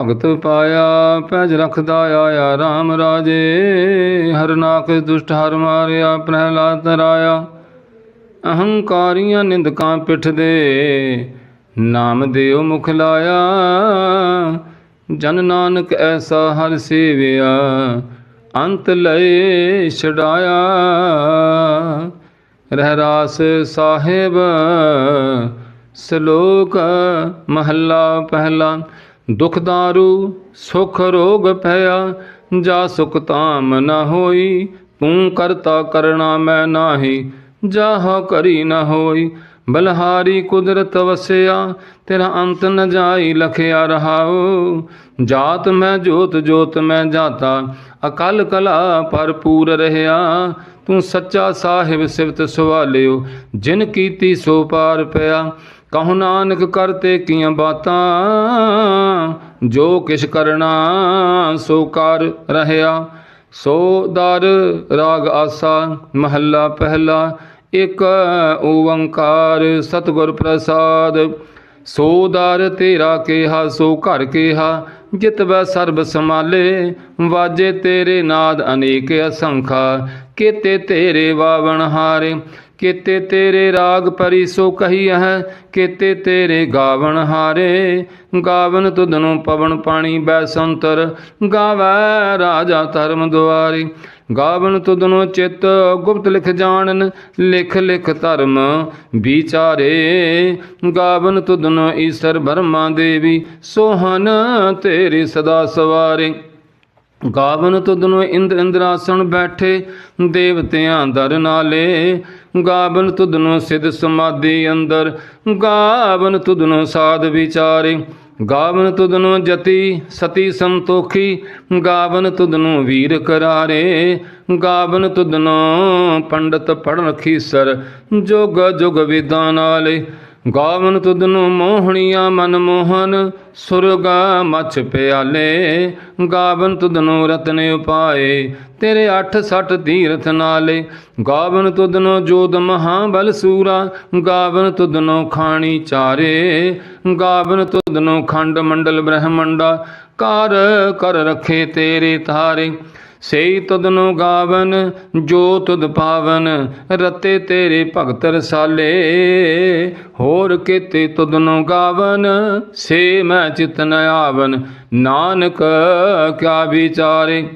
ਭਗਤ ਪਾਇਆ, ਪੈਜ ਰਖਦਾ ਆਇਆ RAM ਰਾਜੇ। ਹਰਨਾਕ ਦੁਸ਼ਟ, ਹਰ ਮਾਰਿਆ, ਪ੍ਰਹਿਲਾਦ ਤਰਾਇਆ ਅਹੰਕਾਰੀਆਂ ਨਿੰਦਕਾਂ ਪਿੱਠ ਦੇ। ਨਾਮ ਦਿਓ ਮੁਖ ਲਾਇਆ। ਜਨ ਨਾਨਕ ਐਸਾ ਹਰ ਸੇਵਿਆ। ਅੰਤ ਲਏ ਛਡਾਇਆ। ਰਹਿ ਰਾਸ ਸਾਹਿਬ, ਸ਼ਲੋਕ ਮਹੱਲਾ ਪਹਿਲਾ। ਦੁਖ ਦਾਰੂ ਸੁਖ ਰੋਗ ਭਇਆ, ਜਾ ਸੁਖ ਤਾਮ ਨ ਹੋਈ, ਤੂੰ ਕਰਤਾ ਕਰਣਾ ਮੈਂ ਨਾਹੀ, ਜਾਹ ਕਰੀ ਨ ਹੋਈ। ਬਲਹਾਰੀ ਕੁਦਰਤ ਵਸਿਆ, ਤੇਰਾ ਅੰਤ ਨ ਜਾਈ ਲਖਿਆ ਰਹਾਉ। ਜਾਤ ਮੈਂ ਜੋਤ ਜੋਤ ਮੈਂ ਜਾਤਾ, ਅਕਲ ਕਲਾ ਭਰਪੂਰ ਰਹਿਆ। ਤੂੰ ਸੱਚਾ ਸਾਹਿਬ ਸਿਵਤ ਸਵਾਲਿਓ ਜਿਨ ਕੀਤੀ ਸੋ ਪਾਰ ਪਿਆ। ਕਹੋ ਨਾਨਕ ਕਰਤੇ ਕੀਆਂ ਬਾਤਾਂ, ਜੋ ਕਿਛ ਕਰਨਾ ਸੋ ਕਰ ਰਹਿਆ। ਸੋ ਦਰ ਰਾਗ ਆਸਾ, ਮਹੱਲਾ ਪਹਿਲਾ, ਇਕ ਓੰਕਾਰ ਸਤਿਗੁਰ ਪ੍ਰਸਾਦ। ਸੋ ਦਰ ਤੇਰਾ ਕੇਹਾ, ਸੋ ਘਰ ਕੇਹਾ, ਜਿਤ ਵੈ ਸਰਬ ਸਮਾਲੇ ਵਾਜੇ ਤੇਰੇ ਨਾਦ ਅਨੇਕ ਅਸੰਖਾ ਕੀਤੇ ਤੇਰੇ ਵਾਵਣ ਹਾਰੇ। ਕੀਤੇ ਤੇਰੇ ਰਾਗ ਪਰੀ ਸੋ ਕਹੀ ਹੈ ਕੀਤੇ ਤੇਰੇ ਗਾਵਣ ਹਾਰੇ। ਗਾਵਨ ਤੁਧਨੋਂ ਪਵਨ ਪਾਣੀ ਬੈਸੰਤਰ ਗਾਵੈ ਰਾਜਾ ਧਰਮ ਦੁਆਰੇ। ਗਾਵਨ ਤੁਧਨੋਂ ਚਿਤ ਗੁਪਤ ਲਿਖ ਜਾਣਨ, ਲਿਖ ਲਿਖ ਧਰਮ ਵਿਚਾਰੇ। ਗਾਵਨ ਤੁਧਨੋਂ ਈਸ਼ਰ ਬਰਮਾ ਦੇਵੀ, ਸੋਹਨ ਤੇਰੇ ਸਦਾ ਸਵਾਰੇ। ਗਾਵਨ ਤੁਧਨੋਂ ਇੰਦਰ ਇੰਦਰਾਸਣ ਬੈਠੇ, ਦੇਵਤਿਆਂ ਦਰ ਨਾਲੇ। ਗਾਵਨ ਤੁਧਨੋਂ ਸਿਧ ਸਮਾਧੀ ਅੰਦਰ, ਗਾਵਨ ਤੁਧਨੋਂ ਸਾਧ ਵਿਚਾਰੇ। ਗਾਵਨ ਤੁਧਨੋਂ ਜਤੀ ਸਤੀ ਸੰਤੋਖੀ, ਗਾਵਨ ਤੁਧਨੋਂ ਵੀਰ ਕਰਾਰੇ। ਗਾਵਨ ਤੁਧਨੋਂ ਪੰਡਤ ਪੜਨ ਖੀਸਰ ਜੋਗ ਜੁਗ ਵਿਦਾਂ ਨਾਲੇ ਗਾਵਨ ਤੁਧਨੋਂ ਮੋਹਣੀਆਂ ਮਨ ਮੋਹਨ, ਸੁਰਗਾ ਮਛ ਪਿਆਲੇ। ਗਾਵਨ ਤੁਧਨੋਂ ਰਤਨ ਉਪਾਏ, ਤੇਰੇ ਅੱਠ ਸੱਠ ਤੀਰਥ ਨਾਲੇ। ਗਾਵਨ ਤੁਧਨੋਂ ਜੋਦ ਮਹਾਬਲ ਸੂਰਾ, ਗਾਵਨ ਤੁਧਨੋਂ ਖਾਣੀ ਚਾਰੇ। ਗਾਵਨ ਤੁਧਨੋਂ ਖੰਡ ਮੰਡਲ ਬ੍ਰਹਮੰਡਾ ਕਰ ਕਰ ਰਖੇ ਤੇਰੇ ਤਾਰੇ। ਸਈ ਤੁਧਨੋ ਗਾਵਨ, ਜੋ ਤੁਧ ਪਾਵਨ, ਰਤੇ ਤੇਰੇ ਭਗਤ ਰਸਾਲੇ। ਹੋਰ ਕੀਤੇ ਤੁਧਨੋ ਗਾਵਨ, ਸੇ ਮੈਂ ਚਿਤ ਨ ਆਵਨ। ਨਾਨਕ, ਕਿਆ ਵਿਚਾਰੇ।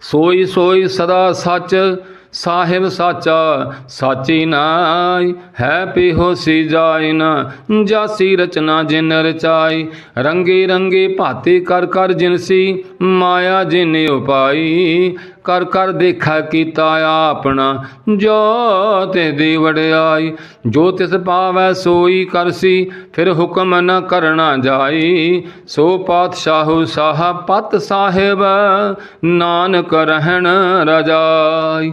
ਸੋਈ ਸੋਈ ਸਦਾ ਸੱਚ ਸਾਹਿਬ ਸਾਚਾ, ਸਾਚੀ ਨਾਈ, ਹੈ ਪੀ ਹੋਸੀ ਜਾਇ ਨਾ, ਜਾਸੀ ਰਚਨਾ ਜਿਨ ਰਚਾਈ, ਰੰਗੇ ਰੰਗੇ ਭਾਤੇ ਕਰ ਕਰ ਜਿਨਸੀ ਮਾਇਆ ਜਿਨ ਉਪਾਈ, ਕਰ ਕਰ ਦੇਖਾ ਕੀਤਾ ਆਪਣਾ ਜੋ ਤੇ ਦੀ ਵਡਿਆਈ, ਜੋ ਤਿਸ ਪਾਵੈ ਸੋਈ ਕਰਸੀ ਫਿਰ ਹੁਕਮ ਨ ਕਰਨਾ ਜਾਈ, ਸੋ ਪਾਤਸ਼ਾਹੂ ਸਾਹ ਪਤ ਸਾਹਿਬ, ਨਾਨਕ ਰਹਿਣ ਰਜਾਈ।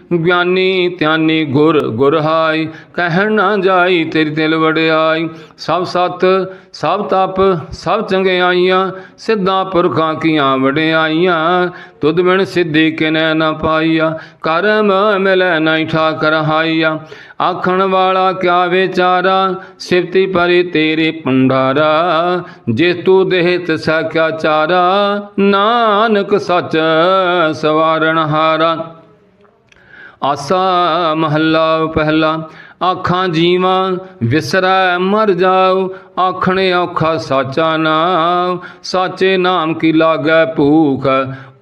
ਗਿਆਨੀ ਧਿਆਨੀ ਗੁਰ ਗੁਰ ਹਾਈ ਕਹਿਣ ਨਾ ਜਾਈ ਤੇਰੀ ਦਿਲ ਵੜਿਆਈ ਸਭ ਸਤ, ਸਭ ਤਪ, ਸਭ ਚੰਗਿਆਈਆਂ, ਸਿੱਧਾ ਪੁਰਖਾਂ ਕੀਆਂ ਵਡਿਆਈਆਂ। ਤੁਧ ਬਿਨ ਸਿੱਧੀ ਕਿਨੈ ਨਾ ਪਾਈਆ, ਕਰਮ ਮਿਲੈ ਨਹੀਂ ਠਾਕਰ ਹਾਈਆ। ਆਖਣ ਵਾਲਾ ਕਿਆ ਵਿਚਾਰਾ ਸਿਫਤੀ ਪਰੇ ਤੇਰੇ ਪੰਡਾਰਾ ਜੇ ਤੂੰ ਦੇਹ ਤਸਾ ਕਿਆ ਚਾਰਾ, ਨਾਨਕ ਸੱਚ ਸਵਾਰਣ ਹਾਰਾ। ਆਸਾ ਮਹੱਲਾ ਪਹਿਲਾ, ਆਖਾਂ ਜੀਵਾਂ ਵਿਸਰੈ ਮਰ ਜਾਉ ਆਖਣੇ ਔਖਾ ਸਾਚਾ ਨਾਮ ਸਾਚੇ ਨਾਮ ਕੀ ਲਾਗੈ ਭੂਖ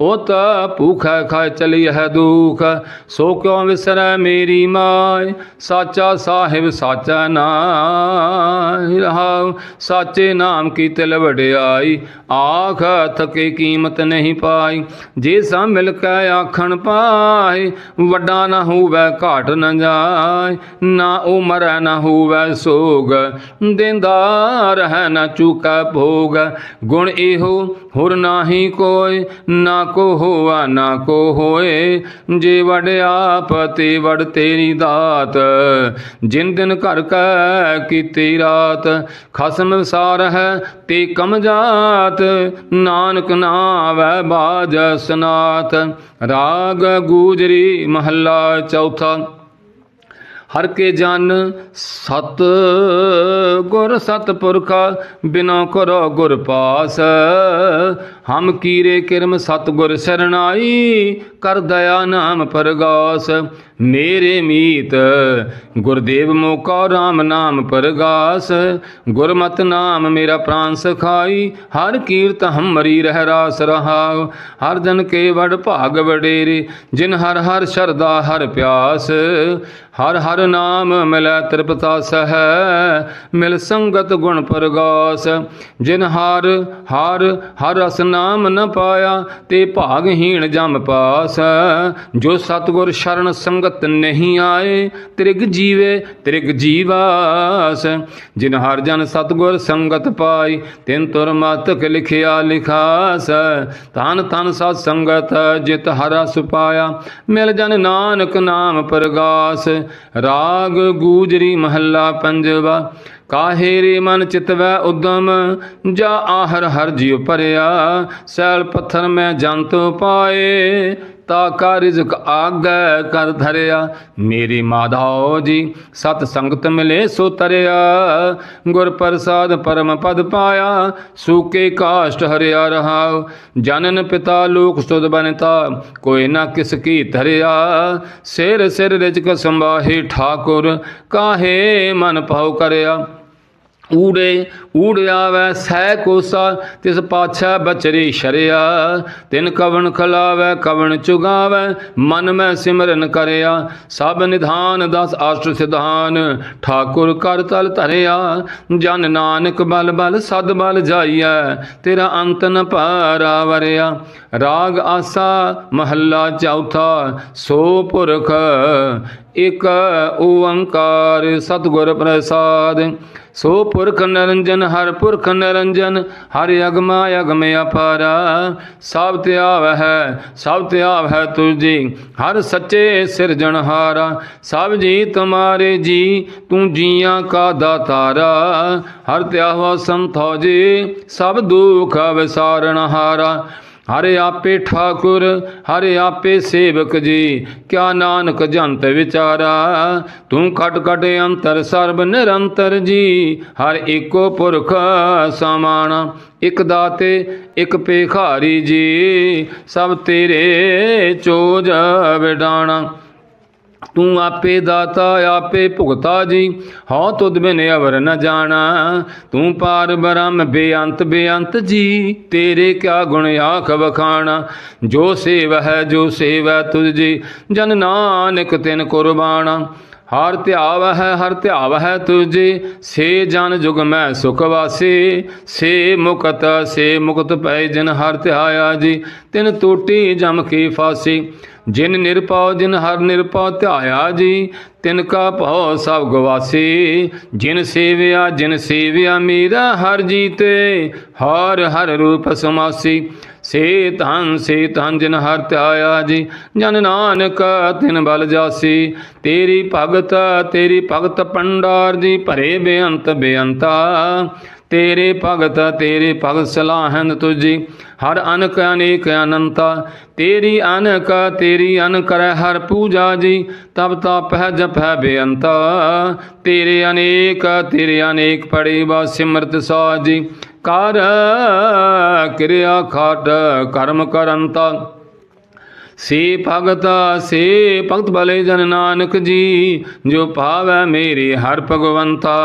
ਉਤ ਭੂਖੈ ਖਾ ਚਲੀ ਹੈ ਦੁਖ। ਸੋ ਕਿਉ ਵਿਸਰੈ ਮੇਰੀ ਮਾਇ ਸਾਚਾ ਸਾਹਿਬ ਸਾਚਾ ਨਾਮ ਰਹਾਉ ਸਾਚੇ ਨਾਮ ਕੀ ਤਿਲ ਵਡਿਆਈ? ਆਖ ਥਕੇ ਕੀਮਤ ਨਹੀਂ ਪਾਈ। ਜੇ ਸਾ ਮਿਲ ਕੇ ਆਖਣ ਪਾਏ ਵੱਡਾ ਨਾ ਹੋਵੇ ਘਾਟ ਨਾ ਜਾਏ ਨਾ ਉਮਰ, ਨਾ ਹੋਵੇ ਸੋਗ। ਦਿੰਦਾ ਰਹਿ, ਨਾ ਚੁਕਾ ਭੋਗ। ਗੁਣ ਇਹੋ ਹੁਰ ਨਾਹੀ ਕੋਈ, ਨਾ ਕੋ ਹੋਆ ਨਾ ਕੋ ਹੋਏ, ਜੇ ਵਡ ਆਪ ਤੇ ਵਡ ਤੇਰੀ ਦਾਤ। ਜਿਨ ਦਿਨ ਘਰ ਕੈ ਕੀਤੀ ਰਾਤ, ਖਸਮ ਵਿਸਾਰ ਹੈ ਤੇ ਕਮ ਜਾਤ। ਨਾਨਕ ਨਾਵੈ ਬਾਜ ਸਨਾਤ। ਰਾਗ ਗੂਜਰੀ ਮਹੱਲਾ ਚੌਥਾ। ਹਰ ਕੇ ਜਨ ਸਤ ਗੁਰ ਸਤਪੁਰਖਾ ਬਿਨਾ ਕਰੋ ਗੁਰ ਪਾਸ। ਹਮ ਕੀਰੇ ਕਿਰਮ ਸਤ ਗੁਰ ਸਰਣਾਈ, ਕਰ ਦਇਆ ਨਾਮ ਪਰਗਾਸ। ਮੇਰੇ ਮੀਤ ਗੁਰਦੇਵ ਮੋਕਾ RAM ਨਾਮ ਪਰਗਾਸ। ਗੁਰਮਤਿ ਨਾਮ ਮੇਰਾ ਪ੍ਰਾਨ ਸਖਾਈ, ਹਰ ਕੀਰਤ ਹਮਰੀ ਰਹਿ ਰਾਸ ਰਹਾਉ। ਹਰ ਜਨ ਕੇ ਵਡ ਭਾਗ ਵਡੇਰੇ, ਜਿਨ ਹਰ ਹਰ ਸ਼ਰਦਾ ਹਰ ਪਿਆਸ। ਹਰ ਹਰ ਨਾਮ ਮਿਲੈ ਤ੍ਰਿਪਤਾ ਸਹਿ, ਮਿਲ ਸੰਗਤ ਗੁਣ ਪਰਗਾਸ। ਜਿਨ ਹਰ ਹਰ ਹਰ ਰਸ ਨਾਮ ਨ ਪਾਇਆ ਤੇ ਭਾਗਹੀਣ ਜਮ ਪਾਸ। ਜੋ ਸਤਗੁਰ ਸ਼ਰਨ ਸੰਗਤ ਨਹੀਂ ਆਏ, ਤ੍ਰਿਗ ਜੀਵੇ, ਤ੍ਰਿਗ ਜੀਵਾਸ। ਜਿਨ ਹਰ ਜਨ ਸਤਗੁਰ ਸੰਗਤ ਪਾਈ, ਤਿਨ ਤੁਰ ਮਤਕ ਲਿਖਿਆ ਲਿਖਾਸ। ਤਨ ਤਨ ਸਤ ਸੰਗਤ ਜਿਤ ਹਰ ਸੁਪਾਇਆ ਮਿਲ ਜਨ ਨਾਨਕ ਨਾਮ ਪ੍ਰਗਾਸ। ਰਾਗ ਗੂਜਰੀ ਮਹੱਲਾ ਪੰਜਵਾ। ਕਾਹੇ ਰੇ ਮਨ ਚਿਤਵੈ ਉਦਮ, ਜਾ ਆਹਰ ਹਰ ਜਿਉ ਭਰਿਆ। ਸੈਲ ਪੱਥਰ ਮੈਂ ਜੰਤ ਪਾਏ, ਤਾ ਕਾ ਰਿਜ਼ਕ ਆਗੈ ਕਰ ਧਰਿਆ। ਮੇਰੀ ਮਾਧਾਓ ਜੀ, ਸਤ ਸੰਗਤ ਮਿਲੇ ਸੋ ਤਰਿਆ। ਗੁਰ ਪ੍ਰਸਾਦ ਪਰਮ ਪਦ ਪਾਇਆ ਸੂਕੇ ਕਾਸ਼ਟ ਹਰਿਆ ਰਹਾਉ। ਜਨਨ ਪਿਤਾ ਲੋਕ ਸੁਧ ਬਨਤਾ, ਕੋਈ ਨਾ ਕਿਸ ਕੀ ਧਰਿਆ। ਸਿਰ ਸਿਰ ਰਿਜਕ ਸੰਭਾਹੇ ਠਾਕੁਰ, ਕਾਹੇ ਮਨ ਭਾਉ ਕਰਿਆ। ਊੜੇ, ਊੜ ਆਵੈ, ਸਹਿ ਕੋਸਾ, ਤਿਸ ਪਾਛਾ ਬਚਰੀ ਸ਼ਰਿਆ। ਤਿਨ ਕਵਣ ਖਲਾਵੈ, ਕਵਣ ਚੁਗਾਵੈ, ਮਨ ਮੈਂ ਸਿਮਰਨ ਕਰਿਆ। ਸਭ ਨਿਧਾਨ ਦਸ ਆਸ਼ਟ ਸਿਧਾਨ, ਠਾਕੁਰ ਕਰ ਤਲ ਧਰਿਆ। ਜਨ ਨਾਨਕ ਬਲ ਬਲ, ਸਦ ਬਲ ਜਾਈਐ, ਤੇਰਾ ਅੰਤ ਨ ਪਾਰਾ ਵਰਿਆ ਰਾਗ ਆਸਾ, ਮਹੱਲਾ ਚੌਥਾ, ਸੋ ਪੁਰਖ ਇਕ ਓੰਕਾਰ ਸਤਿਗੁਰ ਪ੍ਰਸਾਦ। ਸੋ ਪੁਰਖ ਨਰੰਜਨ, ਹਰ ਪੁਰਖ ਨਰੰਜਨ, ਹਰ ਅਗਮਾ ਅਗਮ ਅਪਾਰਾ। ਸਭ ਤੇ ਆਵਹਿ ਸਭ ਤੇ ਆਵਹਿ ਤੁਜੀ ਹਰ ਸੱਚੇ ਸਿਰਜਣਹਾਰਾ ਸਭ ਜੀ ਤੁਮਾਰੇ ਜੀ, ਤੂੰ ਜੀਆਂ ਕਾ ਦਾਤਾਰਾ। ਹਰ ਤੇ ਆਵਾ ਸੰਤੋ ਜੀ, ਸਭ ਦੁਖ ਵਿਸਾਰਣਹਾਰਾ ਹਰਿ ਆਪੇ ਠਾਕੁਰ, ਹਰਿ ਆਪੇ ਸੇਵਕ ਜੀ। ਕਿਆ ਨਾਨਕ ਜੰਤ ਵਿਚਾਰਾ, ਤੂੰ ਕਟ ਕਟ ਅੰਤਰ ਸਰਬ ਨਿਰੰਤਰ ਜੀ। ਹਰ ਏਕੋ ਪੁਰਖ ਸਮਾਣਾ, ਇਕ ਦਾਤੇ, ਇਕ ਪੇਖਾਰੀ ਜੀ। ਸਭ ਤੇਰੇ ਚੋਜ ਵਿਡਾਣਾ। ਤੂੰ ਆਪੇ ਦਾਤਾ, ਆਪੇ ਭੁਗਤਾ ਜੀ। ਹਉ ਤੁਧ ਬਿਨ ਅਵਰ ਨ ਜਾਣਾ। ਤੂੰ ਪਾਰ ਬ੍ਰਹਮ ਬੇਅੰਤ ਬੇਅੰਤ ਜੀ। ਤੇਰੇ ਕਿਆ ਗੁਣ ਆਖ ਵਖਾਣਾ। ਜੋ ਸੇਵ ਹੈ, ਜੋ ਸੇਵੈ ਤੁਝ ਜੀ। ਜਨ ਨਾਨਕ ਤਿਨ ਕੁਰਬਾਨਾ ਹਰ ਧਿਆਵ ਹੈ, ਹਰ ਧਿਆਵ ਹੈ ਤੁਝੇ ਸੇ ਜਨ ਜੁਗ ਮੈਂ ਸੁਖ ਵਾਸੀ। ਸੇ ਮੁਕਤ ਸੇ ਮੁਕਤ ਪੈ ਜਿਨ ਹਰ ਧਿਆਇਆ ਜੀ। ਤਿਨ ਟੂਟੀ ਜਮ ਕੀ ਫਾਸੀ। ਜਿਨ ਨਿਰਪਉ, ਜਿਨ ਹਰ ਨਿਰਪਉ ਧਿਆਇਆ ਜੀ, ਤਿਨ ਕਾ ਭਉ ਸਭ ਗਵਾਸੀ। ਜਿਨ ਸੇਵਿਆ ਜਿਨ ਸੇਵਿਆ ਮੇਰਾ ਹਰ ਜੀਤੇ, ਹਰ ਹਰ ਰੂਪ ਸਮਾਸੀ। ਸੇ ਧਨ ਸੇ ਧਨ ਜਿਨ ਹਰ ਧਿਆਇਆ ਜੀ, ਜਨ ਨਾਨਕ ਤਿਨ ਬਲ ਜਾਸੀ। ਤੇਰੀ ਭਗਤ ਤੇਰੀ ਭਗਤ ਪੰਡਾਰ ਜੀ, ਭਰੇ ਬੇਅੰਤ ਬੇਅੰਤਾ। ਤੇਰੇ ਭਗਤ ਤੇਰੇ ਭਗਤ ਸਲਾਹਨ ਤੁਜੀ ਹਰ ਅਨਕ ਅਨੇਕ ਅਨੰਤਾ, ਤੇਰੀ ਅਨਕ, ਤੇਰੀ ਅਨ ਕਰੈ ਹਰ ਪੂਜਾ ਜੀ। ਤਬ ਤਪ ਹੈ, ਜਪ ਤੇਰੇ ਅਨੇਕ ਤੇਰੇ ਅਨੇਕ ਪੜੇ ਬਾ ਸਿਮਰਤ ਸਾਜੀ। ਕਰ ਕਿਰਿਆ ਖਾਟ, ਕਰਮ ਕਰੰਤਾ। ਸੇ ਭਗਤਾ, ਸੇ ਭਗਤ ਭਲੇ ਜਨ ਨਾਨਕ ਜੀ, ਜੋ ਭਾਵੈ ਮੇਰੇ ਹਰ ਭਗਵੰਤਾ।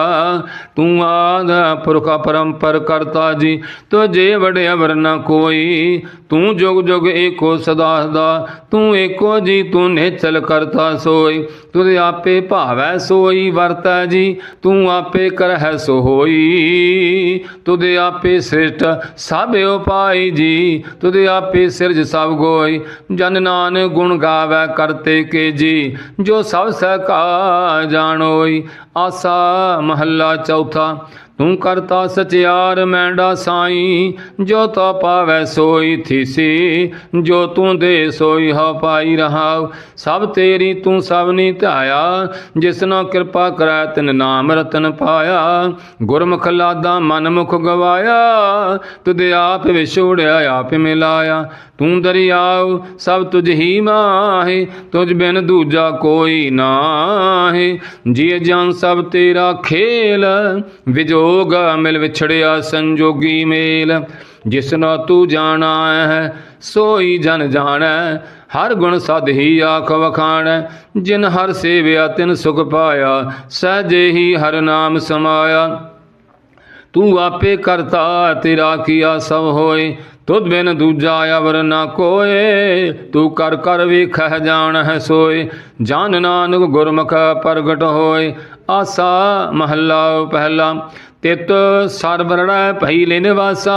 ਤੂੰ ਆਦ ਪੁਰਖ ਪਰੰਪਰ ਕਰਤਾ ਜੀ, ਤੁਝੇ ਵਡੇ ਅਵਰ ਨ ਕੋਈ। ਤੂੰ ਜੁਗ ਜੁਗ ਏਕੋ ਸਦਾ ਸਦਾ ਤੂੰ ਏਕੋ ਜੀ, ਤੂੰ ਨਿਚਲ ਕਰਤਾ ਸੋਈ। ਤੁਧ ਆਪੇ ਭਾਵੈ ਸੋਈ ਵਰਤੈ ਜੀ, ਤੂੰ ਆਪੇ ਕਰਹਿ ਸੋ ਹੋਈ ਤੁਧ ਆਪੇ ਸ੍ਰਿਸ਼ਟ ਸਭ ਉਪਾਈ ਜੀ, ਤੁਧ ਆਪੇ ਸਿਰਜ ਸਭ ਗੋਈ। ਜਨ ਨਾਨ ਗੁਣ ਗਾਵੈ ਕਰਤੇ ਕੇ ਜੀ। ਜੋ ਸਭ ਸਕਾ ਜਾਣੋਈ, ਆਸਾ ਮਹੱਲਾ ਚੌਥਾ। ਤੂੰ ਕਰਤਾ ਸਚਿਆਰ ਮੈਂਡਾ ਸਾਈ, ਜੋ ਤਾ ਪਾਵੈ ਸੋਈ ਥੀਸੀ। ਜੋ ਤੂੰ ਦੇ ਸੋਈ ਹ ਪਾਈ ਰਹਾਉ, ਸਭ ਤੇਰੀ ਤੂੰ ਸਭਨੀ ਧਾਇਆ। ਜਿਸਨੋ ਕਿਰਪਾ ਕਰੈ ਤਿਨ ਨਾਮ ਰਤਨ ਪਾਇਆ। ਗੁਰਮੁਖ ਲਾਦਾ ਮਨ ਮੁਖ ਗਵਾਇਆ, ਤੁਧ ਆਪ ਵਿਛੋੜਿਆ, ਆਪ ਮਿਲਾਇਆ। ਤੂੰ ਦਰਿਆਉ, ਸਭ ਤੁਝ ਹੀ ਮਾਹੇ, ਤੁਝ ਬਿਨ ਦੂਜਾ ਕੋਈ ਨਾਹੀ। ਜੀ ਜਨ ਸਭ ਤੇਰਾ ਖੇਲ, ਵਿਜੋਗ ਮਿਲ ਵਿਛੜਿਆ ਸੰਜੋਗੀ ਮੇਲ। ਜਿਸਨੋ ਤੂੰ ਜਾਣਾ ਹੈ, ਸੋਈ ਜਨ ਜਾਣੈ। ਹਰ ਗੁਣ ਸਦ ਹੀ ਆਖ ਵਖਾਣੈ, ਜਿਨ ਹਰ ਸੇਵਿਆ ਤਿਨ ਸੁਖ ਪਾਇਆ, ਸਹਜੇ ਹੀ ਹਰ ਨਾਮ ਸਮਾਇਆ। ਤੂੰ ਆਪੇ ਕਰਤਾ, ਤੇਰਾ ਕੀਆ ਸਭ ਹੋਏ। ਤੁਧ ਬਿਨ ਦੂਜਾ ਅਵਰ ਨਾ ਕੋਏ, ਤੂੰ ਕਰ ਕਰ ਵੇਖਹਿ ਜਾਣ ਹੈ ਸੋਏ। ਜਾਨ ਨਾਨਕ ਗੁਰਮੁਖ ਪ੍ਰਗਟ ਹੋਏ, ਆਸਾ ਮਹੱਲਾ ਪਹਿਲਾ ਤਿਤ ਸਰਵਰੜਾ ਭਈ ਲੈ ਨਿਵਾਸਾ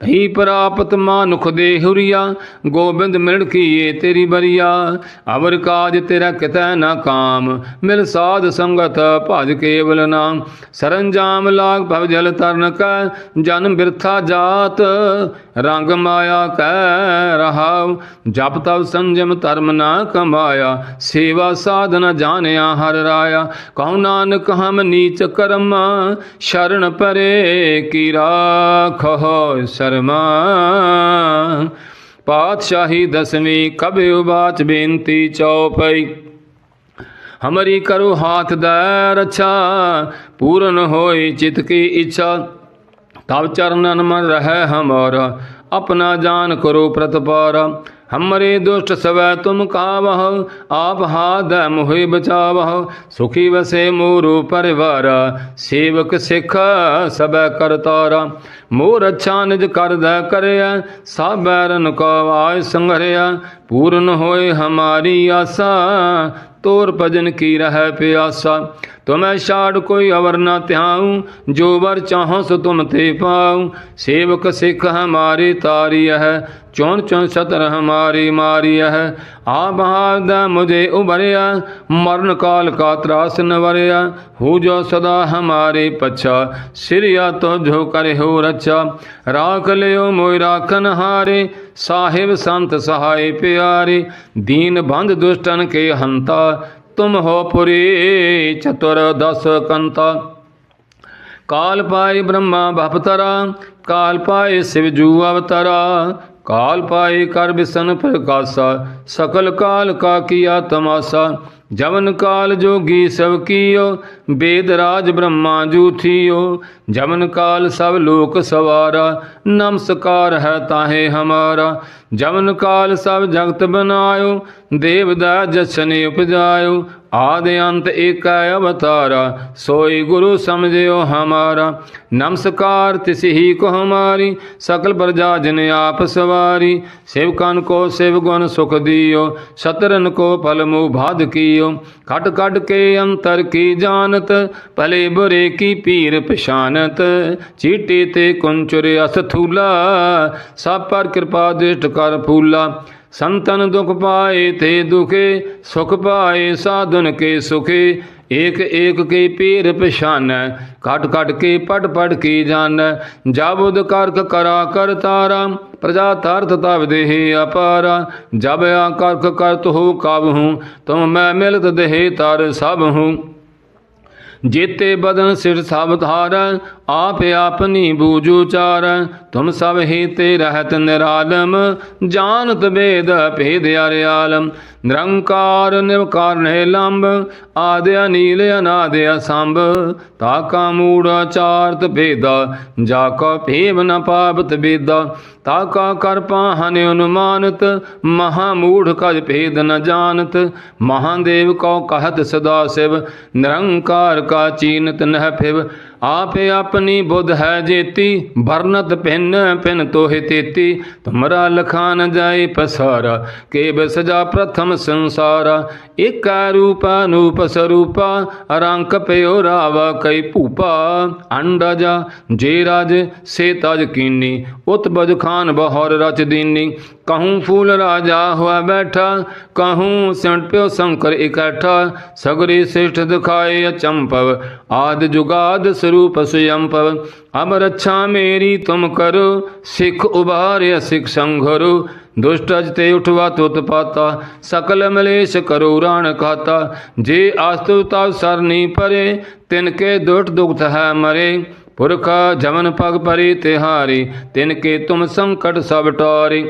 ਹੀ ਪ੍ਰਾਪਤ ਮਾਨੁਖ ਦੇ ਹੁਰੀਆ ਗੋਬਿੰਦ ਮਿਲੜ ਕੀਏ ਤੇਰੀ ਬਰੀਆ। ਅਵਰ ਕਾਜ ਤੇਰਾ ਕਿਤੈ ਨਾ ਕਾਮ, ਮਿਲ ਸਾਧ ਸੰਗਤ ਭਜ ਕੇਵਲ ਨਾਮ। ਸਰੰਜਾਮ ਲਾਗ ਭਵ ਜਲ ਤਰਨ ਕੈ ਜਨਮ ਬਿਰਥਾ ਜਾਤ, ਰੰਗ ਮਾਇਆ ਕਹਿ ਰਹਾਉ। ਜਪ ਤਵ ਸੰਜਮ ਧਰਮ ਨਾ ਕਮਾਇਆ, ਸੇਵਾ ਸਾਧਨ ਜਾਣਿਆ ਹਰ ਰਾਇਆ। ਕਹਉ ਨਾਨਕ ਹਮ ਨੀਚ ਕਰਮ, ਸ਼ਰਨ ਪਰੇ ਕੀ ਰਾਖੋ ਸ਼ਰਮਾ ਪਾਤਸ਼ਾਹੀ ਦਸਵੀਂ ਕਬਿ ਉਬਾਚ ਬੇਨਤੀ ਚਉਪਈ ਹਮਰੀ ਕਰੋ ਹਾਥ ਦਾ ਰਛਾ, ਪੂਰਨ ਹੋਈ ਚਿਤ ਕੀ ਇੱਛਾ। तब चरणन मन रह हमर अपना जान करो प्रतपर हमरे दुष्ट सवै तुम कावह आप हाद मोहि बचावह सुखी बसे मोरु परिवार सेवक सिख सब करतार मोर अच्छा निज कर द करे सब बैरन को आय संघरय पूर्ण होए हमारी आशा तोर भजन की रह प्यासा तुम्हें छाड़ कोई अवर न त्याऊं जो वर चाहो सो तुम ते पाऊं सेवक सिख हमारी तारी है चौन चौन सतर हमारी मारी है आप हाद मुझे उभरिया मरण काल का त्रास न वरिया हो जो सदा हमारे पच्छा सिरिया तो जो करे हो रच्छा राख लियो मोय राखन हारे साहिब संत सहाय प्यारे दीन बंध दुष्टन के हंता ਤੁਮ ਹੋ ਪੁਰੀ ਚਤੁਰ ਦਸ ਕੰਤਾ। ਕਾਲ ਪਾਏ ਬ੍ਰਹਮਾ ਭਪਤਰਾ ਕਾਲ ਪਾਏ ਸਿਵ ਜੂ ਅਵਤਾਰਾ। ਕਾਲ ਪਾਏ ਕਰ ਬਿਸਨ ਪ੍ਰਕਾਸ਼ਾ, ਸਕਲ ਕਾਲ ਕਾ ਕੀਆ ਤਮਾਸਾ ਜਮਨ ਕਾਲ ਜੋਗੀ ਸਭ ਕੀਓ, ਬੇਦ ਰਾਜ ਬ੍ਰਹਮਾ ਜੂਥੀਓ ਜਮਨ ਕਾਲ ਸਭ ਲੋਕ ਸਵਾਰਾ, ਨਮਸਕਾਰ ਹੈ ਤਾਹੇ ਹਮਾਰਾ। ਜਮਨ ਕਾਲ ਸਭ ਜਗਤ ਬਨਾਇਓ, ਦੇਵ ਦਾ ਜਸ਼ਨ ਉਪਜਾਇਓ। ਆਦ ਅੰਤ ਏਕਾ ਅਵਤਾਰਾ, ਸੋਈ ਗੁਰੂ ਸਮਝਿਓ ਹਮਾਰਾ। ਨਮਸਕਾਰ ਤਿਸਹੀ ਕੋ ਹਮਾਰੀ, ਸਕਲ ਪ੍ਰਜਾ ਜਨ ਆਪ ਸਵਾਰੀ। ਸੇਵਕਨ ਕੋ ਸੇਵ ਗੁਣ ਸੁਖ ਦਿਓ, ਸਤਰਨ ਕੋ ਫਲ ਮੂ ਬਾਧ ਕੀਓ। ਖਟ ਕੱਢ ਕੇ ਅੰਤਰ ਕੀ ਜਾਣਤ, ਭਲੇ ਬੁਰੇ ਕੀ ਪੀਰ ਪਛਾਨਤ। ਚੀਟੇ ਤੇ ਕੁੰਚੁਰ ਅਸ ਥੂਲਾ ਸਭ ਪਰ ਕਿਰਪਾ ਦਿਸ਼ਟ ਕਰ ਫੂਲਾ। ਸੰਤਨ ਦੁਖ ਪਾਏ ਤੇ ਦੁਖੇ, ਸੁਖ ਪਾਏ ਸਾਧਨ ਕੇ ਸੁਖੇ। ਏਕ ਏਕ ਕੇ ਪੀਰ ਪਛਾਨੈ, ਘਟ ਘਟ ਕੇ ਪੜ ਪੜ ਕੀ ਜਾਣੈ ਜਬ ਉਦਕਾਰਕ ਕਰਾ ਕਰ ਤਾਰਾ, ਪ੍ਰਜਾ ਤਾਰਤ ਤਵ ਦੇਹੇ ਅਪਾਰਾ। ਜਬ ਆਕਰਕ ਕਰਤ ਹੋ ਕਬ ਹੂੰ, ਤੁਮ ਮੈਂ ਮਿਲਤ ਦੇਹੇ ਤਾਰ ਸਭ ਹੂੰ। ਜੇਤੇ ਬਦਨ ਸਿਰ ਸਭ ਧਾਰੈ ਆਪ ਆਪਨੀ ਬੂਝੂ ਚਾਰੈ, ਤੁਮ ਸਭ ਹੀ ਤੇ ਰਹਿਤ ਨਿਰਾਲਮ, ਜਾਣਤ ਵੇਦ ਭੇਦ ਅਰਿਆਲਮ ਨਿਰੰਕਾਰ ਨਿਰਕਾਰ ਨੇ ਲੰਬ, ਆਦਿ ਅਨੀਲ ਅਨਾਦ ਅਸੰਭ। ਤਾ ਕਾ ਮੂੜ ਚਾਰਤ ਭੇਦਾ, ਜਾ ਕਾ ਭੇਵ ਨ ਪਾਵਤ ਬੇਦਾ। ਤਾ ਕਾ ਕਰ ਪਾਹਨ ਅਨੁਮਾਨਤ, ਮਹਾ ਮੂੜ ਕਜ ਭੇਦ ਨ ਜਾਣਤ। ਮਹਾਦੇਵ ਕੋ ਕਹਤ ਸਦਾ ਸਿਵ ਆਪੇ ਆਪਣੀ ਬੁੱਧ ਹੈ ਜੇਤੀ, ਵਰਨਤ ਭਿੰਨ ਭਿੰਨ ਤੋਹਿ ਤੇਤੀ। ਤੁਮਰਾ ਲਖਾ ਜਾਏ ਪਸਾਰਾ ਕੇਬ ਸਜਾ ਪ੍ਰਥਮ ਸੰਸਾਰਾ। ਏਕਾ ਰੂਪ ਅਨੂਪ ਸਰੂਪਾ ਰੰਕ ਪਿਓ ਰਾਵਾ ਕਈ ਭੂਪਾ। ਅੰਡਜ ਜੇ ਰਾਜ, ਸੇ ਤਜ ਕੀਨੀ ਉਤ ਬਜ ਖਾਨ ਬਹਰ ਰਚ ਦੀਨੀ। ਕਹੂੰ ਫੂਲ ਰਾਜਾ ਹੋਆ ਬੈਠਾ ਕਹੂੰ ਸੰਟ ਪਿਓ ਸ਼ੰਕਰ ਇਕੱਠਾ ਸਗਰੇ ਸ੍ਰੇਸ਼ਟ ਦਿਖਾਏ ਅਚੰਪਵ ਆਦ ਜੁਗਾਦ ਸਰੂਪ ਸੁਯੰਪਵ ਅਬ ਰੱਛਾ ਮੇਰੀ ਤੁਮ ਕਰੋ ਸਿੱਖ ਉਬਾਰਿ ਸਿੱਖ ਸੰਘਰੋ ਦੁਸ਼ਟ ਅਜ ਤੇ ਉਠਵਾ ਤੁਤ ਪਾਤਾ ਸਕਲ ਮਲੇਸ਼ ਕਰੋ ਰਾਣ ਖਾਤਾ ਜੇ ਆਸਤੁ ਤਵ ਸਰਨੀ ਪਰੇ ਤਿਨ ਕੇ ਦੁਟ ਦੁਖਤ ਹੈ ਮਰੇ ਪੁਰਖ ਜਮਨ ਪਗ ਪਰੀ ਤਿਹਾਰੀ ਤਿਨ ਕੇ ਤੁਮ ਸੰਕਟ ਸਭ ਟਾਰੇ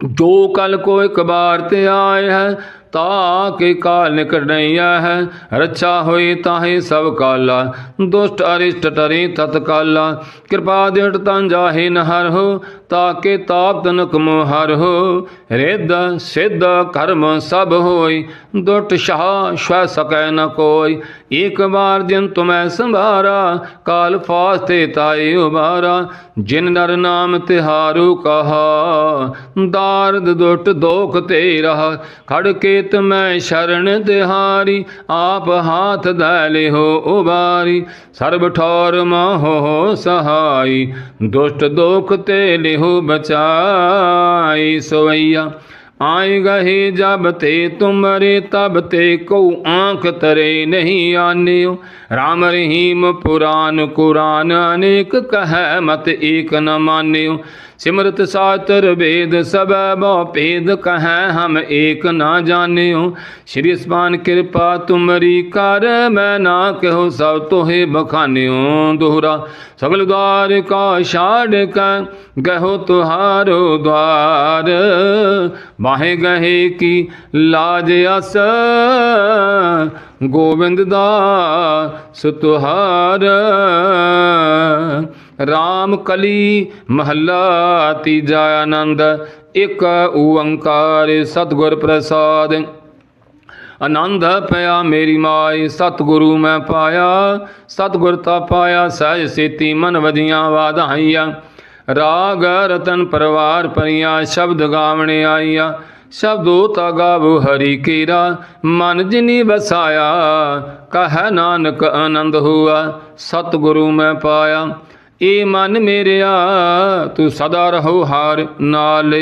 ਜੋ ਕਲ ਕੋ ਇੱਕ ਬਾਰ ਤੇ ਆਏ ਹੈ, ਤਾ ਕੇ ਕਾਲ ਨਿਕਟ ਨਹੀਂ ਹੈ? ਰੱਛਾ ਹੋਈ ਤਾਹੇ ਸਭ ਕਾਲਾ, ਦੁਸ਼ਟ ਅਰਿਸ਼ਟ ਟਰੇ ਤਤ ਕਾਲਾ। ਕਿਰਪਾ ਦੇਟ ਤਾਂ ਜਾਹੇ ਨ ਹਰ ਹੋ ਤਾਕੇ ਤਾਪ ਤਨਕ ਮੋ ਹਰ ਹੋ? ਰਿੱਧ ਸਿੱਧ ਕਰਮ ਸਭ ਹੋਈ ਦੁਟ ਸ਼ਾਹ ਸ਼ਵ ਸਕੈ ਨ ਕੋਈ। ਇੱਕ ਬਾਰ ਜਿਨ ਤੁਮੈ ਸੰਭਾਰਾ, ਕਾਲ ਫਾਸਤੇ ਤਾਏ ਉਬਾਰਾ, ਜਿਨ ਨਰ ਨਾਮ ਤਿਹਾਰੂ ਕਹਾ, ਦਾਰਦ ਦੁਟ ਦੋਖ ਤੇ ਰਹਾ, ਖੜ ਕੇ ਮੈਂ ਸ਼ਰਨ ਤਿਹਾਰੀ, ਆਪ ਹਾਥ ਧੈ ਲਿਹੋ ਉਬਾਰੀ, ਸਰਬ ਠੌਰ ਮੋਹ ਸਹਾਈ, ਦੁਸ਼ਟ ਦੋਖ ਤੇ ਲਿਹੋ ਬਚਾਈ, ਸੋਈਆ। ਆਏ ਗਹੇ ਜਬ ਤੇ ਤੁਮਰੇ, ਤਬ ਤੇ ਕੋ ਆਂਖ ਤਰੇ ਨਹੀਂ ਆਨਿਓ। ਰਾਮ ਰਹੀਮ ਪੁਰਾਨ ਕੁਰਾਨ ਅਨੇਕ ਕਹੈ ਮਤ ਏਕ ਨ ਮਾਨਿਓ। ਸਿਮਰਤ ਸਾਤਰ ਵੇਦ ਸਭੈ ਬਹੁ ਭੇਦ ਕਹੈ ਹਮ ਏਕ ਨਾ ਜਾਣਿਓ। ਸ੍ਰੀ ਸਪਾਨ ਕਿਰਪਾ ਤੁਮਰੀ ਕਰ, ਮੈਂ ਨਾ ਕਹੋ ਸਭ ਤੋਹੇ ਬਖਾਨਿਓ ਦੋਹਰਾ। ਸਗਲ ਦਵਾਰ ਕਾ ਛਾੜ ਕਾ, ਗਹੋ ਤੁਹਾਰੋ ਦਵਾਰ। ਬਾਹੇ ਗਹੇ ਕੀ ਲਾਜ ਅਸ, ਗੋਬਿੰਦ ਦਾ ਸੁਤਹਾਰ। ਰਾਮ ਕਲੀ ਮਹੱਲਾ ਤੀਜਾ ਆਨੰਦ, ਇੱਕ ਓੰਕਾਰ ਸਤਿਗੁਰ ਪ੍ਰਸਾਦ। ਆਨੰਦ ਪਿਆ ਮੇਰੀ ਮਾਈ, ਸਤਿਗੁਰੂ ਮੈਂ ਪਾਇਆ, ਸਤਿਗੁਰ ਤਾ ਪਾਇਆ, ਸਹਿਜ ਸੇਤੀ ਮਨ ਵਜੀਆਂ ਵਾਧਾਈਆਂ ਰਾਗ ਰਤਨ ਪਰਵਾਰ ਪਰੀਆਂ, ਸ਼ਬਦ ਗਾਵਣੇ ਆਈਆਂ। ਸ਼ਬਦੋ ਤਾ ਗਾਵੋ ਹਰੀ ਕੀਰਾ, ਮਨ ਜਿਨੀ ਵਸਾਇਆ, ਕਹ ਨਾਨਕ ਆਨੰਦ ਹੁਆ, ਸਤਿਗੁਰੂ ਮੈਂ ਪਾਇਆ। ਏ ਮਨ ਮੇਰਿਆ, ਤੂੰ ਸਦਾ ਰਹੋ ਹਾਰ ਨਾਲ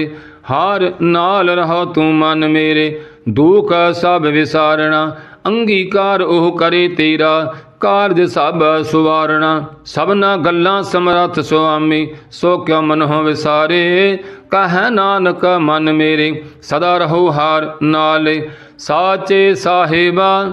ਹਾਰ ਨਾਲ ਰਹੋ ਤੂੰ ਮਨ ਮੇਰੇ। ਦੁਖ ਸਭ ਵਿਸਾਰਣਾ, ਅੰਗੀਕਾਰ ਉਹ ਕਰੇ ਤੇਰਾ, ਕਾਰਜ ਸਭ ਸੁਵਾਰਣਾ। ਸਭਨਾ ਗੱਲਾਂ ਸਮਰੱਥ ਸੁਆਮੀ, ਸੋ ਕਿਉ ਮਨਹੁ ਵਿਸਾਰੇ? ਕਹੈ ਨਾਨਕ ਮਨ ਮੇਰੇ, ਸਦਾ ਰਹੋ ਹਾਰ ਨਾਲ। ਸਾਚੇ ਸਾਹਿਬਾ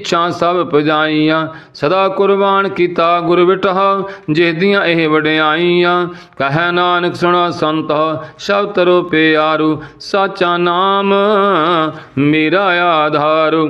ਇੱਛਾ ਸਭ ਪੁਜਾਈਆਂ। ਸਦਾ ਕੁਰਬਾਨ ਕੀਤਾ ਗੁਰ ਵਿਟਹਾ ਜਿਸ ਦੀਆਂ ਇਹ ਵਡਿਆਈਆਂ। ਕਹੈ ਨਾਨਕ ਸੁਣਾ ਸੰਤ ਸ਼ਬਦ ਤਰੋ ਪਿਆਰੂ, ਸਾਚਾ ਨਾਮ ਮੇਰਾ ਆਧਾਰੂ।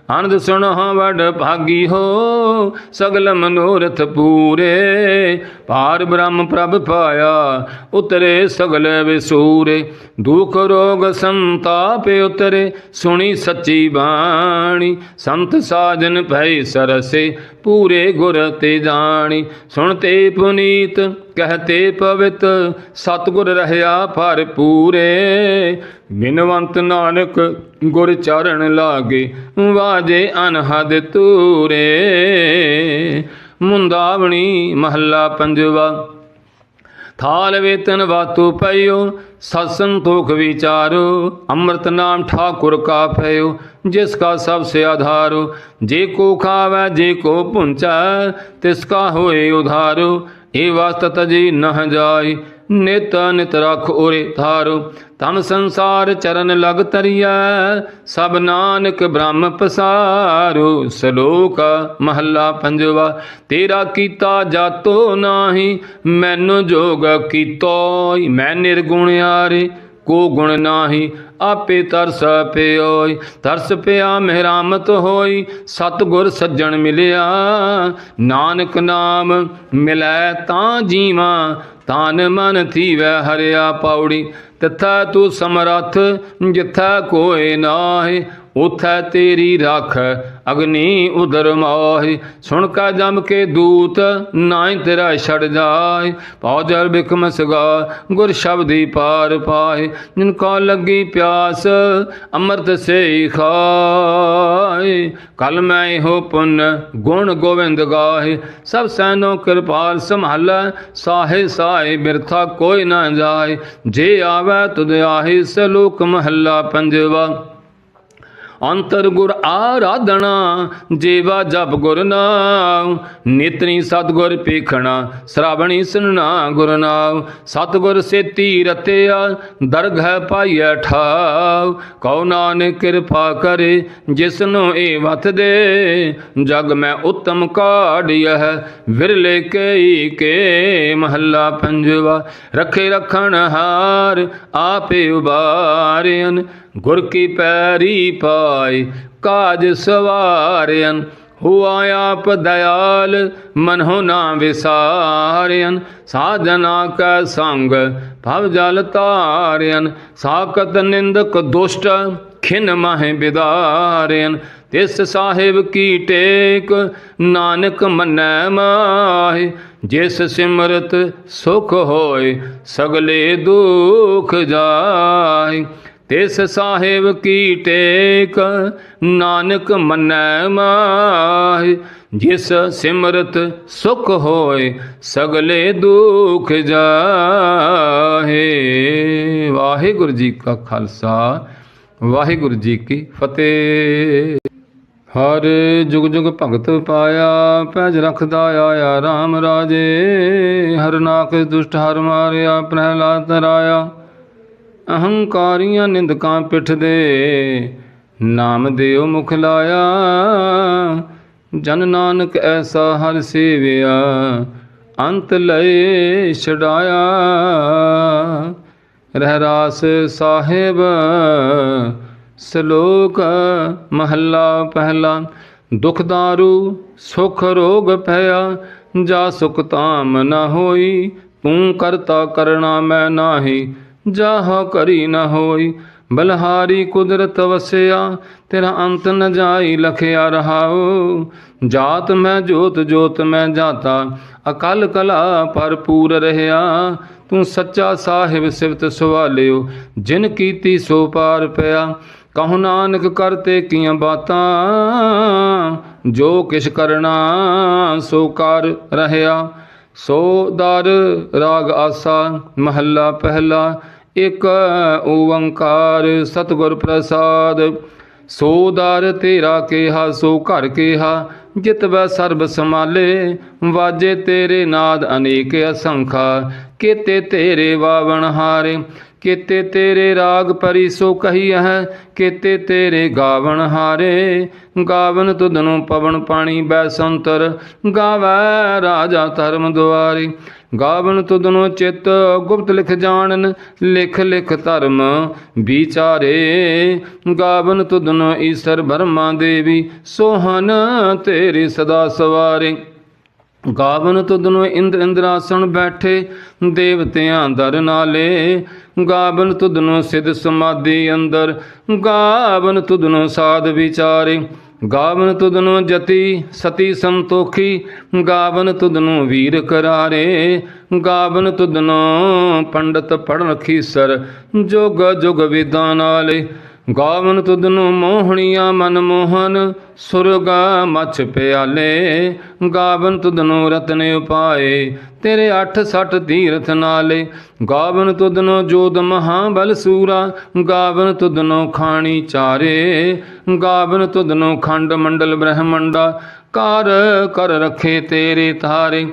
ਅਨੰਦ ਸੁਣੋ ਵਡ ਭਾਗੀ ਹੋ, ਸਗਲ ਮਨੋਰਥ ਪੂਰੇ। ਪਾਰ ਬ੍ਰਹਮ ਪ੍ਰਭ ਪਾਇਆ, ਉਤਰੇ ਸਗਲ ਵਿਸੂਰੇ। ਦੁਖ ਰੋਗ ਸੰਤਾਪ ਉਤਰੇ, ਸੁਣੀ ਸੱਚੀ ਬਾਣੀ। ਸੰਤ ਸਾਜਨ ਭੈ ਸਰਸੇ, ਪੂਰੇ ਗੁਰ ਤੇ ਜਾਣੀ। ਸੁਣ ਤੇ ਪੁਨੀਤ ਕਹਤੇ ਪਵਿੱਤ ਸਤਗੁਰ ਰਹਿਆ ਭਰ ਪੂਰੇ। ਬਿਨਵੰਤ ਨਾਨਕ ਗੁਰ ਚਰਨ ਲਾਗੇ ਵਾਜੇ ਅਨਹਦ ਤੂਰੇ ਮੁੰਦਾਵਣੀ ਮਹੱਲਾ ਪੰਜਵਾ। ਥਾਲ ਵੇਤਨ ਵਾਤੂ ਪਈਓ, ਸਤ ਸੰਤੋਖ ਵਿਚਾਰੋ, ਅੰਮ੍ਰਿਤ ਨਾਮ ਠਾਕੁਰ ਕਾ ਪਇਓ, ਜਿਸ ਕਾ ਸਭ ਸੇ ਆਧਾਰੋ, ਜੇ ਕੋ ਖਾਵੈ, ਜੇ ਕੋ ਪੁੰਚੈ, ਤਿਸ ਕਾ ਹੋਏ ਉਧਾਰੋ। ਏ ਵਾਸਤ ਤਜੀ ਨਹ ਜਾਏ, ਨਿਤ ਨਿਤ ਰਖ ਉਰੇ ਥਾਰੋ ਤਨ ਸੰਸਾਰ ਚਰਨ ਲਗ ਤਰੀਐ ਸਭ ਨਾਨਕ ਬ੍ਰਹਮ ਪਸਾਰੋ। ਸ਼ਲੋਕ ਮਹੱਲਾ ਪੰਜਵਾ, ਤੇਰਾ ਕੀਤਾ ਜਾਤੋ ਨਾਹੀ, ਮੈਨੂੰ ਜੋਗ ਕੀਤੋ ਮੈਂ ਨਿਰਗੁਣ ਨਿਰਗੁਣਿਆਰੇ ਕੋ ਗੁਣ ਨਾਹੀ। ਆਪੇ ਤਰਸ ਪਿਓਈ, ਤਰਸ ਪਿਆ ਮਹਿਰਾਮਤ ਹੋਈ, ਸਤਗੁਰ ਸੱਜਣ ਮਿਲਿਆ। ਨਾਨਕ ਨਾਮ ਮਿਲੈ ਤਾਂ ਜੀਵਾ, ਤਨ ਮਨ ਥੀਵੈ ਹਰਿਆ ਪੌੜੀ। ਤਥਾ ਤੂੰ ਸਮਰੱਥ, ਜਿਥਾ ਕੋਏ ਨਾਹੀ ਉਥੈ ਤੇਰੀ ਰੱਖ, ਅਗਨੀ ਉਦਰ ਮੋਹਿ। ਸੁਣ ਕਾ ਜਮ ਕੇ ਦੂਤ ਨਾਹੀ ਤੇਰਾ ਛੜ ਜਾਏ। ਪਉ ਜਲ ਬਿਕਮ ਸਗਾ, ਗੁਰ ਸ਼ਬਦੀ ਪਾਰ ਪਾਏ। ਜਿਨ ਕੋ ਲੱਗੀ ਪਿਆਸ, ਅੰਮ੍ਰਿਤ ਸੇ ਖਾਏ। ਕਲ ਮੈਂ ਇਹੋ ਪੁੰਨ, ਗੁਣ ਗੋਵਿੰਦ ਗਾਏ। ਸਭ ਸੈਨੋ ਕਿਰਪਾਲ ਸੰਭਾਲੈ, ਸਾਹੇ ਸਾਏ ਬਿਰਥਾ ਕੋਈ ਨਾ ਜਾਏ। ਜੇ ਆਵੈ ਤੁਧ ਆਹੀ, ਸਲੋਕ ਮਹੱਲਾ ਪੰਜਵਾ। ਅੰਤਰ ਗੁਰ ਆਰਾਧਣਾ ਜੀਵਾ ਜਪ ਗੁਰ ਨਾਮ ਨਿਤਨੀ ਸਤਗੁਰ ਪੇਖਣਾ ਸ਼ਰਾਵਣੀ ਸੁਨਣਾ ਗੁਰ ਨਾਮ ਸਤਗੁਰ ਸੇਤੀ ਰਤਿਆ, ਦਰਗਹਿ ਪਾਈਐ ਠਾਉ। ਕਉ ਨਾਨਕ ਕਿਰਪਾ ਕਰੇ, ਜਿਸਨੂੰ ਇਹ ਵਤ ਦੇ। ਜਗ ਮੈਂ ਉਤਮ ਕਾਢਿਐ, ਵਿਰਲੇ ਕਈ ਕੇ ਮਹੱਲਾ ਪੰਜਵਾ। ਰਖੇ ਰਖਣ ਹਾਰ, ਆਪੇ ਉਬਾਰਿਆਨ ਗੁਰ ਕੀ ਪੈਰੀ ਪਾਈ, ਕਾਜ ਸਵਾਰਿਅਨ, ਹੁਆ ਆਪ ਦਇਆਲ, ਮਨਹੁ ਨਾ ਵਿਸਾਰਿਅਨ। ਸਾਜਨਾ ਕੈ ਸੰਗ, ਭਵ ਜਲ ਤਾਰਿਆਨ ਸਾਕਤ ਨਿੰਦਕ ਦੁਸ਼ਟ, ਖਿਨ ਮਾਹਿ ਬਿਦਾਰਿਅਨ। ਤਿਸ ਸਾਹਿਬ ਕੀ ਟੇਕ, ਨਾਨਕ ਮੰਨੈ ਮਾਹਿ। ਜਿਸ ਸਿਮਰਤ ਸੁਖ ਹੋਏ ਸਗਲੇ ਦੁਖ ਜਾਏ ਤਿਸ ਸਾਹਿਬ ਕੀ ਟੇਕ, ਨਾਨਕ ਮੰਨੈ ਮਾਹਿ। ਜਿਸ ਸਿਮਰਤ ਸੁਖ ਹੋਏ, ਸਗਲੇ ਦੁਖ ਜਾਹੇ। ਵਾਹਿਗੁਰੂ ਜੀ ਕਾ ਖਾਲਸਾ, ਵਾਹਿਗੁਰੂ ਜੀ ਕੀ ਫਤਿਹ। ਹਰ ਜੁਗ ਜੁਗ ਭਗਤ ਪਾਇਆ, ਪੈਜ ਰਖਦਾ ਆਇਆ RAM ਰਾਜੇ। ਹਰ ਹਰਨਾਕ ਦੁਸ਼ਟ ਹਰ ਮਾਰਿਆ, ਪ੍ਰਹਿਲਾਦ ਤਰਾਇਆ ਅਹੰਕਾਰੀਆਂ ਨਿੰਦਕਾਂ ਪਿੱਠ ਦੇ ਨਾਮ ਦਿਓ ਮੁਖ ਲਾਇਆ। ਜਨ ਨਾਨਕ ਐਸਾ ਹਰ ਸੇਵਿਆ, ਅੰਤ ਲਏ ਛਡਾਇਆ। ਰਹਿਰਾਸ ਸਾਹਿਬ, ਸ਼ਲੋਕ ਮਹੱਲਾ ਪਹਿਲਾ, ਦੁਖ ਦਾਰੂ, ਸੁਖ ਰੋਗ ਭਇਆ, ਜਾ ਸੁਖ ਤਾਮ ਨ ਹੋਈ, ਤੂੰ ਕਰਤਾ ਕਰਣਾ ਮੈਂ ਨਾਹੀ। ਜਾਹ ਕਰੀ ਨ ਹੋਈ, ਬਲਹਾਰੀ ਕੁਦਰਤ ਵਸਿਆ, ਤੇਰਾ ਅੰਤ ਨ ਜਾਈ ਲਖਿਆ ਰਹਾਉ। ਜਾਤ ਮੈਂ, ਜੋਤ ਜੋਤ ਮੈਂ ਜਾਤਾ, ਅਕਲ ਕਲਾ ਭਰਪੂਰ ਰਹਿਆ। ਤੂੰ ਸੱਚਾ ਸਾਹਿਬ ਸਿਵਤ ਸਵਾਲਿਓ, ਜਿਨ ਕੀਤੀ ਸੋ ਪਾਰ ਪਿਆ। ਕਹੋ ਨਾਨਕ ਕਰਤੇ ਕੀਆਂ ਬਾਤਾਂ, ਜੋ ਕਿਛ ਕਰਨਾ ਸੋ ਕਰ ਰਹਿਆ। ਸੋ ਦਰ ਰਾਗ ਆਸਾ, ਮਹੱਲਾ ਪਹਿਲਾ, ਇਕ ਓੰਕਾਰ ਸਤਿਗੁਰ ਪ੍ਰਸਾਦ। ਸੋ ਦਰ ਤੇਰਾ ਕੇਹਾ, ਸੋ ਘਰ ਕੇਹਾ ਜਿਤ ਵੈ ਸਰਬ ਸਮਾਲੇ ਵਾਜੇ ਤੇਰੇ ਨਾਦ ਅਨੇਕ ਅਸੰਖਾ। ਕੀਤੇ ਤੇਰੇ ਵਾਵਣ ਹਾਰੇ, ਕੀਤੇ ਤੇਰੇ ਰਾਗ ਪਰੀ ਸੋ ਕਹੀ ਹੈ ਕੀਤੇ ਤੇਰੇ ਗਾਵਣ ਹਾਰੇ। ਗਾਵਨ ਤੁਧਨੂੰ ਪਵਨ ਪਾਣੀ ਬੈਸੰਤਰ ਗਾਵੈ ਰਾਜਾ ਧਰਮ ਦੁਆਰੇ। ਗਾਵਨ ਤੁਧਨੂੰ ਚਿਤ ਗੁਪਤ ਲਿਖ ਜਾਣਨ, ਲਿਖ ਲਿਖ ਧਰਮ ਵਿਚਾਰੇ। ਗਾਵਨ ਤੁਧਨੂੰ ਈਸ਼ਰ ਬਰਮਾ ਦੇਵੀ ਸੋਹਨ ਤੇਰੇ ਸਦਾ ਸਵਾਰੇ। ਗਾਵਨ ਤੁਧਨੂੰ ਇੰਦਰ ਇੰਦਰਾਸਣ ਬੈਠੇ, ਦੇਵਤਿਆਂ ਦਰ ਨਾਲੇ। ਗਾਵਨ ਤੁਧਨੂੰ ਸਿਧ ਸਮਾਧੀ ਅੰਦਰ, ਗਾਵਨ ਤੁਧਨੂੰ ਸਾਧ ਵਿਚਾਰੇ। ਗਾਵਨ ਤੁਧਨੂੰ ਜਤੀ, ਸਤੀ ਸੰਤੋਖੀ। ਗਾਵਨ ਤੁਧਨੂੰ ਵੀਰ ਕਰਾਰੇ। ਗਾਵਨ ਤੁਧਨੂੰ ਪੰਡਤ ਪੜਨ ਖੀਸਰ, ਜੋਗ ਜੁਗ ਵਿਦਾਂ ਨਾਲੇ। ਗਾਵਨ ਤੁਧਨੂੰ ਮੋਹਣੀਆਂ ਮਨ ਮੋਹਨ, ਸੁਰਗਾ ਮਛ ਪਿਆਲੇ। ਗਾਵਨ ਤੁਧਨੂੰ ਰਤਨ ਉਪਾਏ, ਤੇਰੇ 8 ਸੱਠ ਤੀਰਥ ਨਾਲੇ। ਗਾਵਨ ਤੁਧਨੂੰ ਜੋਦ ਮਹਾਬਲ ਸੂਰਾ, ਗਾਵਨ ਤੁਧਨੂੰ ਖਾਣੀ ਚਾਰੇ। ਗਾਵਨ ਤੁਧਨੂੰ ਖੰਡ ਮੰਡਲ ਬ੍ਰਹਮੰਡਾ ਕਰ ਕਰ ਰਖੇ ਤੇਰੇ ਤਾਰੇ।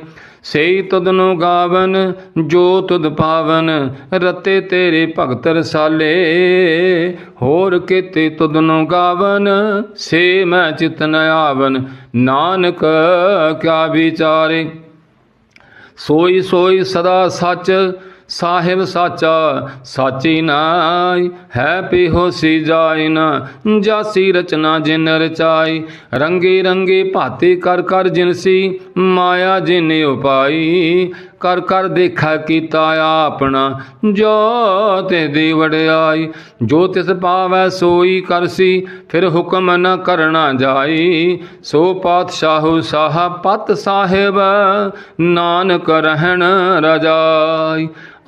ਸਈ ਤੁਧਨੂੰ ਗਾਵਨ, ਜੋ ਤੁਧ ਪਾਵਨ, ਰਤੇ ਤੇਰੇ ਭਗਤ ਰਸਾਲੇ। ਹੋਰ ਕੀਤੇ ਤੁਧਨੂੰ ਗਾਵਨ, ਸੇ ਮੈਂ ਚਿਤ ਨ ਆਵਨ। ਨਾਨਕ, ਕਿਆ ਵਿਚਾਰੇ? ਸੋਈ ਸੋਈ ਸਦਾ ਸੱਚ ਸਾਹਿਬ ਸਾਚਾ, ਸਾਚੀ ਨਾਈ, ਹੈ ਪਿਹੋਸੀ ਜਾਇ ਨਾ, ਜਾਸੀ ਰਚਨਾ ਜਿਨ ਰਚਾਈ। ਰੰਗੇ ਰੰਗੇ ਭਾਤੇ ਕਰ ਕਰ ਜਿਨਸੀ ਮਾਇਆ ਜਿਨ ਉਪਾਈ। ਕਰ ਕਰ ਦੇਖਾ ਕੀਤਾ ਆਪਣਾ ਜੋ ਤੇ ਦੀ ਵਡਿਆਈ। ਜੋ ਤਿਸ ਪਾਵੈ ਸੋਈ ਕਰਸੀ ਫਿਰ ਹੁਕਮ ਨ ਕਰਨਾ ਜਾਈ। ਸੋ ਪਾਤਸ਼ਾਹੂ ਸ਼ਾਹ ਪਤ ਸਾਹਿਬ, ਨਾਨਕ ਰਹਿਣ ਰਜਾਈ।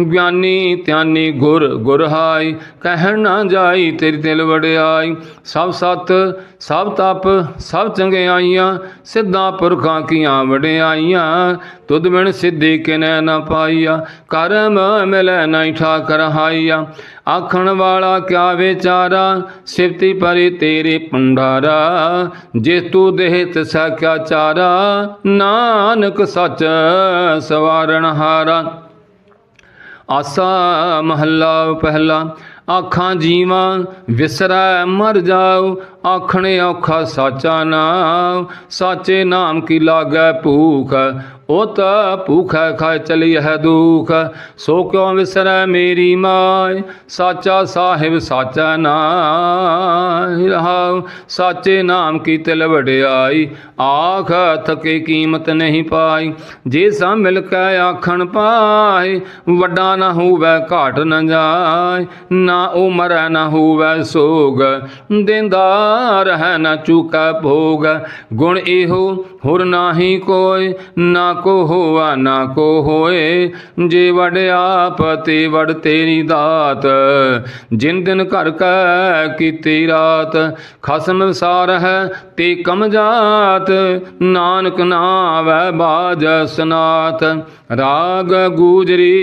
ਗਿਆਨੀ ਧਿਆਨੀ ਗੁਰ ਗੁਰਹਾਈ ਕਹਿਣ ਨਾ ਜਾਈ ਤੇਰੀ ਦਿਲ ਵਡਿਆਈ। ਸਭ ਸਤ, ਸਭ ਤਪ, ਸਭ ਚੰਗਿਆਈਆਂ, ਸਿੱਧਾ ਪੁਰਖਾਂ ਕੀਆਂ ਵਡਿਆਈਆਂ। ਤੁਧ ਬਿਨ ਸਿੱਧੀ ਕਿਨੈ ਨਾ ਪਾਈਆ, ਕਰਮ ਮਿਲੈ ਨਹੀਂ ਠਾਕਰ ਹਾਈਆ। ਆਖਣ ਵਾਲਾ ਕਿਆ ਵਿਚਾਰਾ ਸਿਫਤੀ ਪਰੀ ਤੇਰੇ ਪੰਡਾਰਾ ਜੇ ਤੂੰ ਦੇਹ ਤਿਸਾ ਕਿਆ ਚਾਰਾ, ਨਾਨਕ ਸਚ ਸਵਾਰਣ ਹਾਰਾ। ਆਸਾ ਮਹੱਲਾ ਪਹਿਲਾ, ਆਖਾਂ ਜੀਵਾਂ ਵਿਸਰੈ ਮਰ ਜਾਉ ਆਖਣੇ ਔਖਾ ਸਾਚਾ ਨਾਮ, ਸਾਚੇ ਨਾਮ ਕੀ ਲਾਗੈ ਭੂਖ ਉਤ ਭੂਖੈ ਖਾ ਚਲੀ ਹੈ ਦੁਖ, ਸੋ ਕਿਉ ਵਿਸਰੈ ਮੇਰੀ ਮਾਇ? ਸਾਚਾ ਸਾਹਿਬ ਸਾਚਾ ਨਾਮ ਰਹਾਉ, ਸਾਚੇ ਨਾਮ ਕੀ ਤਿਲ ਵਡਿਆਈ? ਆਖ ਥਕੇ ਕੀਮਤ ਨਹੀਂ ਪਾਈ, ਜੇ ਸਾ ਮਿਲ ਕੇ ਆਖਣ ਪਾਏ ਵੱਡਾ ਨਾ ਹੋਵੇ ਘਾਟ ਨ ਜਾਏ ਨਾ ਉਮਰ ਨਾ ਹੋਵੇ ਸੋਗ ਦਿੰਦਾ ਰਹਿ ਨਾ ਚੁਕਾ ਭੋਗ, ਗੁਣ ਇਹੋ ਹੁਰ ਨਾਹੀ ਕੋਈ, ਨਾ ਕੋ ਹੋਆ ਨਾ ਕੋ ਹੋਏ, ਜੇ ਵਡ ਆਪ ਤੇ ਵੜ ਤੇਰੀ ਦਾਤ। ਜਿਨ ਦਿਨ ਘਰ ਕੈ ਕੀਤੀ ਰਾਤ, ਖਸਮ ਸਾਰ ਹੈ ਤੇ ਕਮ ਜਾਤ। ਨਾਨਕ ਨਾਵੈ ਬਾਜ ਸਨਾਤ, ਰਾਗ ਗੂਜਰੀ